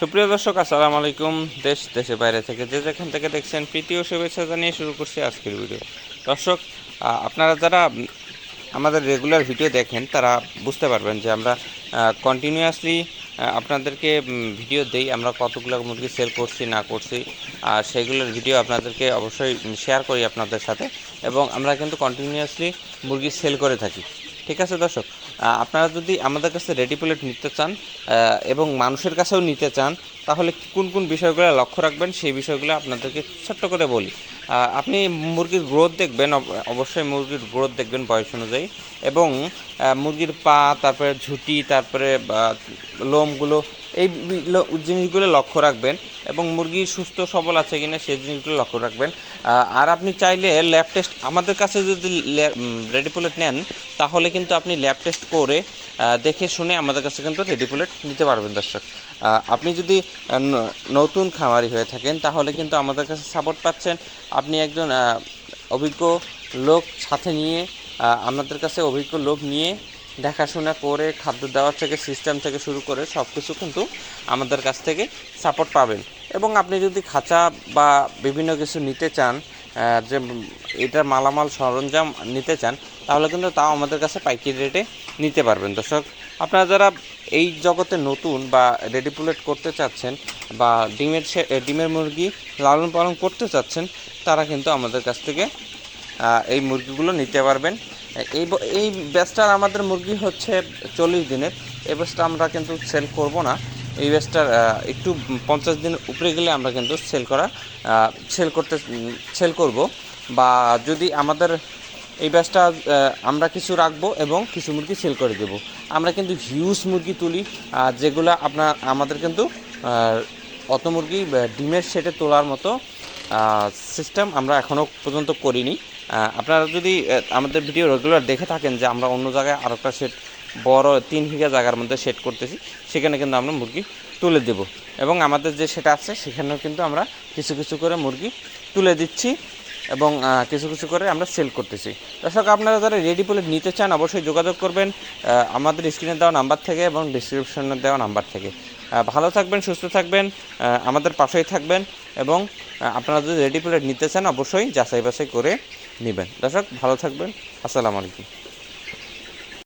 সুপ্রিয় দর্শক, আসসালামু আলাইকুম। দেশ দেশে বাইরে থেকে যে যেখান থেকে দেখছেন, প্রীতি ও শুভেচ্ছা জানিয়ে শুরু করছি আজকের ভিডিও। দর্শক আপনারা যারা আমাদের রেগুলার ভিডিও দেখেন, তারা বুঝতে পারবেন যে আমরা কন্টিনিউয়াসলি আপনাদেরকে ভিডিও দেই, আমরা কতগুলো মুরগি সেল করছি, না করছি আর সেগুলোর ভিডিও আপনাদেরকে অবশ্যই শেয়ার করি আপনাদের সাথে। এবং আমরা কিন্তু কন্টিনিউয়াসলি মুরগি সেল করে থাকি। ঠিক আছে দর্শক আপনারা যদি আমাদের কাছে রেডি প্লেট নিতে চান এবং মানুষের কাছেও নিতে চান, তাহলে কোন কোন বিষয়গুলো লক্ষ্য রাখবেন সেই বিষয়গুলো আপনাদেরকে ছোট্ট করে বলি। আপনি মুরগির গ্রোথ দেখবেন, অব- অবশ্যই মুরগির গ্রোথ দেখবেন বয়স অনুযায়ী, এবং মুরগির পা, তারপরে ঝুঁটি, তারপরে লোমগুলো এই জিনিসগুলো লক্ষ্য রাখবেন এবং মুরগি সুস্থ, সবল আছে কিনা সেই জিনিসগুলো লক্ষ্য রাখবেন। আর আপনি চাইলে ল্যাব টেস্ট, আমাদের কাছে যদি রেডি প্লেট নেন, তাহলে কিন্তু আপনি ল্যাব টেস্ট করে দেখে শুনে আমাদের কাছে কিন্তু রেডি প্লেট নিতে পারবেন দর্শক। আপনি যদি নতুন খামারি হয়ে থাকেন, তাহলে কিন্তু আমাদের কাছে সাপোর্ট পাচ্ছেন। আপনি একজন অভিজ্ঞ লোক সাথে নিয়ে আমাদের কাছে অভিজ্ঞ লোক নিয়ে দেখাশোনা করে খাদ্য দেওয়ার থেকে সিস্টেম থেকে শুরু করে সব কিছু কিন্তু আমাদের কাছ থেকে সাপোর্ট পাবেন। এবং আপনি যদি খাঁচা বা বিভিন্ন কিছু নিতে চান যে এটার মালামাল সরঞ্জাম নিতে চান, তাহলে কিন্তু তাও আমাদের কাছে পাইকারি রেটে নিতে পারবেন। দর্শক, আপনারা যারা এই জগতে নতুন বা রেডিপুলেট করতে চাচ্ছেন বা ডিমের ডিমের মুরগি লালন পালন করতে চাচ্ছেন, তারা কিন্তু আমাদের কাছ থেকে এই মুরগিগুলো নিতে পারবেন। এই এই ব্যাচটার আমাদের মুরগি হচ্ছে চল্লিশ দিনের। এই ব্যাচটা আমরা কিন্তু সেল করব না। এই ব্যাচটার একটু পঞ্চাশ দিন উপরে গেলে আমরা কিন্তু সেল করা সেল করতে সেল করব। বা যদি আমাদের এই ব্যাচটা আমরা কিছু রাখব এবং কিছু মুরগি সেল করে দেব। আমরা কিন্তু হিউজ মুরগি তুলি যেগুলো আপনার, আমাদের কিন্তু অত মুরগি ডিমের সেটে তোলার মতো সিস্টেম আমরা এখনও পর্যন্ত করিনি। আপনারা যদি আমাদের ভিডিও রেগুলার দেখে থাকেন যে আমরা অন্য জায়গায় আর একটা সেট বড় তিন বিঘা জায়গার মধ্যে সেট করতেছি, সেখানে কিন্তু আমরা মুরগি তুলে দেব। এবং আমাদের যে সেটা আছে, সেখানেও কিন্তু আমরা কিছু কিছু করে মুরগি তুলে দিচ্ছি। এবং কিছু কিছু করে আমরা সেল করতেছি। দর্শক, আপনারা যারা রেডি পোলেট নিতে চান, অবশ্যই যোগাযোগ করবেন আমাদের স্ক্রিনে দেওয়া নাম্বার থেকে এবং ডিসক্রিপশনে দেওয়া নাম্বার থেকে। ভালো থাকবেন, সুস্থ থাকবেন আমাদের পাশেই থাকবেন এবং আপনারা যদি রেডি প্লেট নিতে চান, অবশ্যই যাচাই বাছাই করে নেবেন। দর্শক, ভালো থাকবেন, আসসালামু আলাইকুম।